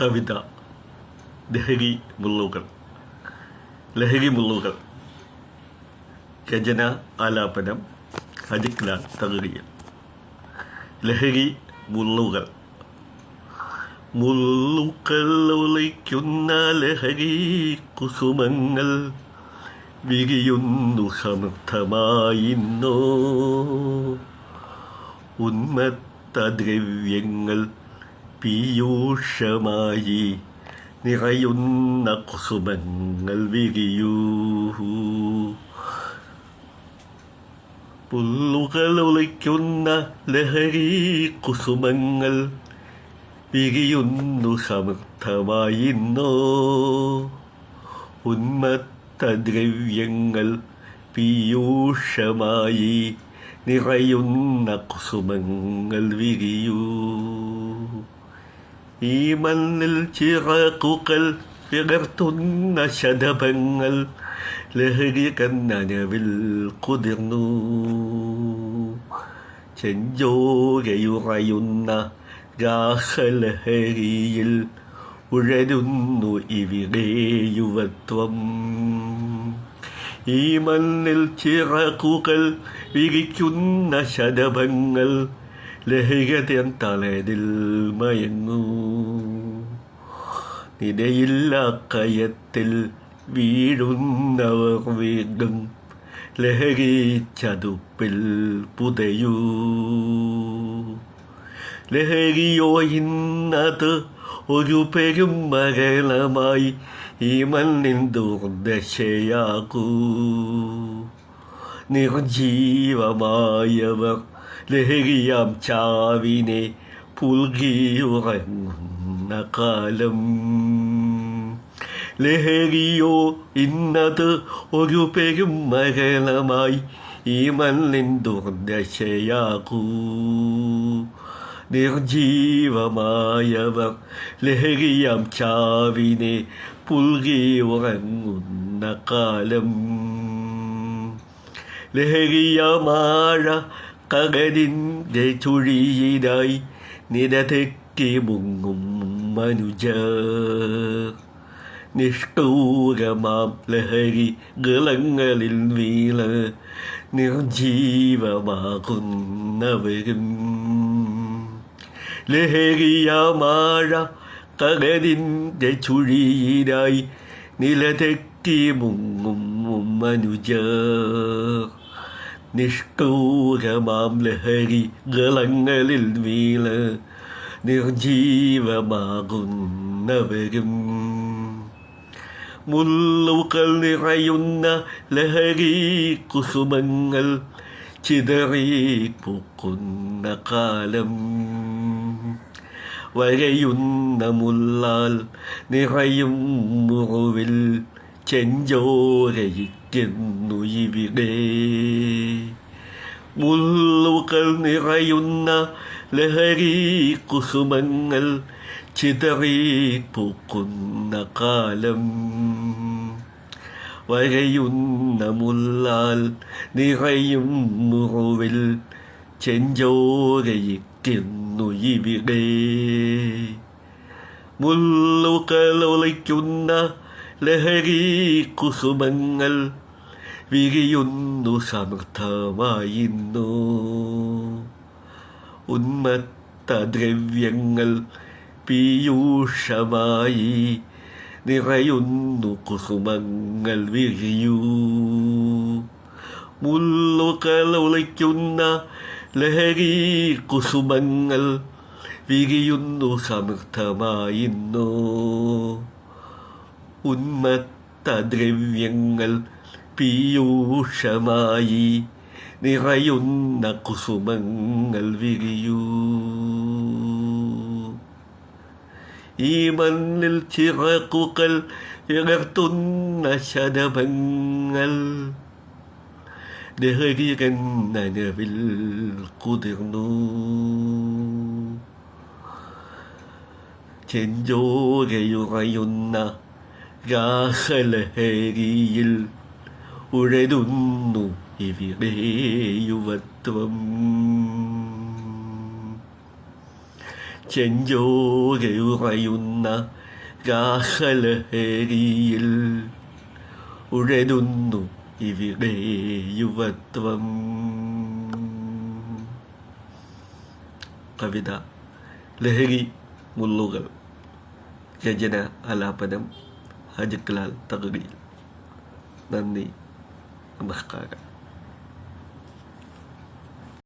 കവിത ലഹരി മുള്ളുകൾ ലഹരി മുള്ളുകൾ. രചന ആലാപനം ഹജിക്ലാൽ തകഴിയൽ. ലഹരി മുള്ളുകൾ. മുള്ളുകൾ ഒളിക്കുന്ന ലഹരി കുസുമങ്ങൾ വിരിയുന്നു സമർത്ഥമായിന്നോ ഉന്മത്ത ദ്രവ്യങ്ങൾ പീയൂഷമായി നിറയുന്ന കുസുമങ്ങൾ വിരിയൂ. പുല്ലുകൾ ഒളിക്കുന്ന ലഹരി കുസുമങ്ങൾ വിരിയുന്നു സമർത്ഥമായിന്നോ ഉന്മത്ത ദ്രവ്യങ്ങൾ പീയൂഷമായി നിറയുന്ന കുസുമങ്ങൾ വിരിയൂ. ഈ മണ്ണിൽ ചിറക്കുകൾ വിളർത്തുന്ന ശതപങ്ങൾ ലഹരി കന്നനവിൽ കുതിർന്നു. ചെഞ്ചോരയുറയുന്ന രാഹലഹരിയിൽ ഉഴരുന്നു ഇവിടെ യുവത്വം. ഈ മണ്ണിൽ ചിറക്കുകൾ വിരിക്കുന്ന ശതഭങ്ങൾ ലഹരിതൻ തളരിൽ മയങ്ങൂ നിരയില്ല കയത്തിൽ വീഴുന്നവർ വീണ്ടും ലഹരി ചതുപ്പിൽ പുതയൂ. ലഹരിയോ ഇന്നത് ഒരു പെരും മരണമായി ഈ മണ്ണിൻ ദുർദശയാകൂ. നിർജീവമായവർ ലഹരിയാം ചാവിനെ പുൽകിയുറങ്ങുന്ന കാലം. ലഹരിയോ ഇന്നത് ഒരു പെരും മരണമായി ഈ മണ്ണിൻ ദുർദശയാകൂ. നിർജീവമായവർ ലഹരിയാം ചാവിനെ പുൽകി ഉറങ്ങുന്ന കാലം. ലഹരിയമാഴ കകലിന്റെ ചുഴിയിലായി നിരതെറ്റി മുങ്ങും മനുജ. നിഷ്ഠൂരമാം ലഹരി ഗളങ്ങളിൽ വീണ് നിർജീവമാകുന്നവരും. ലഹരിയമാഴ കകരിന്റെ ചുഴിയിലായി നിലതെറ്റി മുങ്ങും മനുജർ നിഷ്ഠൂരമാം ലഹരി ഗളങ്ങളിൽ വീണ് നിർജീവമാകുന്നവരും. മുള്ളുകൾ നിറയുന്ന ലഹരി കുസുമങ്ങൾ ചിതറി പൂക്കുന്ന കാലം. വരയുന്ന മുള്ളാൽ നിറയും മുറിവിൽ ചെഞ്ചോരയിക്കുന്നു ഇവിടെ മുള്ളുകൾ നിറയുന്ന ലഹരി കുസുമങ്ങൾ ചിതറി പൂക്കുന്ന കാലം. വരയുന്ന മുല്ലാൽ നിറയും മുറിവിൽ ചെഞ്ചോരയിക്കുന്നു ഇവിടെ മുള്ളുകൾ ഒളിക്കുന്ന ലഹരി കുസുമങ്ങൾ വിരിയുന്നു സമൃദ്ധമായിന്നു. ഉന്മത്ത ദ്രവ്യങ്ങൾ പീയൂഷമായി നിറയുന്നു കുസുമങ്ങൾ വിരിയൂ. മുള്ളുകൾ ഒളിക്കുന്ന ലഹരി കുസുമങ്ങൾ വിരിയുന്നു സമൃദ്ധമായിന്നു. ഉന്മത്ത ദ്രവ്യങ്ങൾ പീയൂഷമായി നിറയുന്ന കുസുമങ്ങൾ വിരിയൂ. ഈ മണ്ണിൽ ചിറക്കുകൾ ഇടർത്തുന്ന ശതഭങ്ങൾ ലഹരികൻ നനവിൽ കുതിർന്നു. ചെഞ്ചോരയുറയുന്ന രാഹലഹരിയിൽ ഉഴരുന്നു ഇവിടെ യുവത്വം ചെഞ്ചോകയുറയുന്ന രാഹലഹരിയിൽ ഉഴലുന്നു ഇവിടെ യുവത്വം കവിത ലഹരി മുള്ളുകൾ രചന ആലാപനം ഹജക്ലാൽ തകടി നന്ദി. الله